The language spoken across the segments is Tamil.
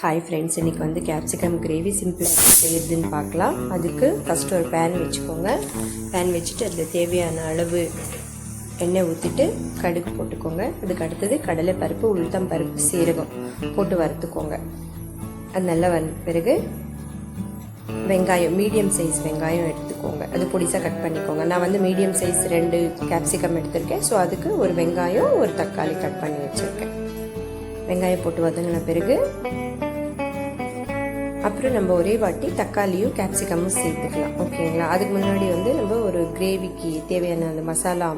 ஹாய் ஃப்ரெண்ட்ஸ் இன்றைக்கி வந்து கேப்சிகம் கிரேவி சிம்பிளாக செய்யுதுன்னு பார்க்கலாம். அதுக்கு ஃபஸ்ட்டு ஒரு பேன் வச்சுக்கோங்க. பேன் வச்சுட்டு அதில் தேவையான அளவு எண்ணெய் ஊற்றிட்டு கடுகு போட்டுக்கோங்க. அதுக்கு அடுத்தது கடலை பருப்பு உளுத்தம் பருப்பு சீரகம் போட்டு வறுத்துக்கோங்க. அது நல்லா வந்த பிறகு வெங்காயம் மீடியம் சைஸ் வெங்காயம் எடுத்துக்கோங்க. அது பொடிசாக கட் பண்ணிக்கோங்க. நான் வந்து மீடியம் சைஸ் ரெண்டு கேப்சிகம் எடுத்திருக்கேன். ஸோ அதுக்கு ஒரு வெங்காயம் ஒரு தக்காளி கட் பண்ணி வச்சுருக்கேன். வெங்காயம் போட்டு வதங்கின பிறகு அப்புறம் நம்ம ஒரே வாட்டி தக்காளியும் கேப்சிகமும் சேர்த்துக்கலாம். ஓகேங்களா? அதுக்கு முன்னாடி வந்து நம்ம ஒரு கிரேவிக்கு தேவையான அந்த மசாலா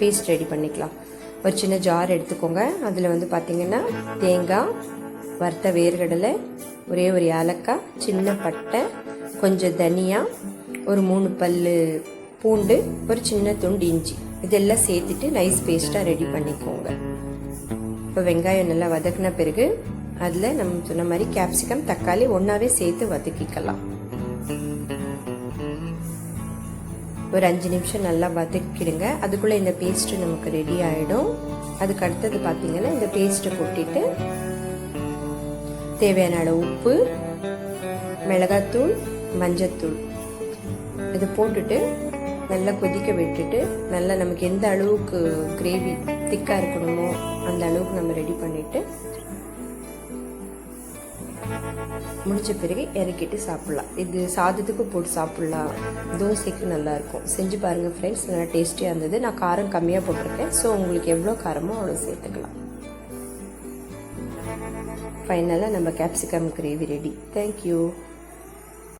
பேஸ்ட் ரெடி பண்ணிக்கலாம். ஒரு சின்ன ஜார் எடுத்துக்கோங்க. அதில் வந்து பார்த்திங்கன்னா தேங்காய் வறுத்த வேர்கடலை ஒரே ஒரு ஏலக்காய் சின்ன பட்டை கொஞ்சம் தனியா ஒரு மூணு பல் பூண்டு ஒரு சின்ன துண்டு இஞ்சி. இதெல்லாம் சேர்த்துட்டு நைஸ் பேஸ்ட்டாக ரெடி பண்ணிக்கோங்க. இப்போ வெங்காயம் நல்லா வதக்கின பிறகு அதில் நம்ம சொன்ன மாதிரி கேப்சிகம் தக்காளி ஒன்றாவே சேர்த்து வதக்கிக்கலாம். ஒரு அஞ்சு நிமிஷம் நல்லா வதக்கிடுங்க. அதுக்குள்ளே இந்த பேஸ்ட்டு நமக்கு ரெடி ஆகிடும் அதுக்கு அடுத்தது பார்த்தீங்கன்னா இந்த பேஸ்ட்டை கொட்டிட்டு தேவையான அளவு உப்பு மிளகாத்தூள் மஞ்சத்தூள். இதை போட்டுட்டு நல்லா கொதிக்க விட்டுட்டு நல்லா நமக்கு எந்த அளவுக்கு கிரேவி திக்காக இருக்கணுமோ அந்த அளவுக்கு நம்ம ரெடி பண்ணிவிட்டு முடித்த பிறகு இறக்கிட்டு சாப்பிட்லாம். இது சாதத்துக்கு போட்டு சாப்பிட்லாம். தோசைக்கு நல்லாயிருக்கும். செஞ்சு பாருங்கள் ஃப்ரெண்ட்ஸ் நல்லா டேஸ்டியாக இருந்தது. நான் காரம் கம்மியாக போட்டிருக்கேன். ஸோ உங்களுக்கு எவ்வளோ காரமோ அவ்வளோ சேர்த்துக்கலாம். ஃபைனலாக நம்ம கேப்சிகம் கிரேவி ரெடி தேங்க்யூ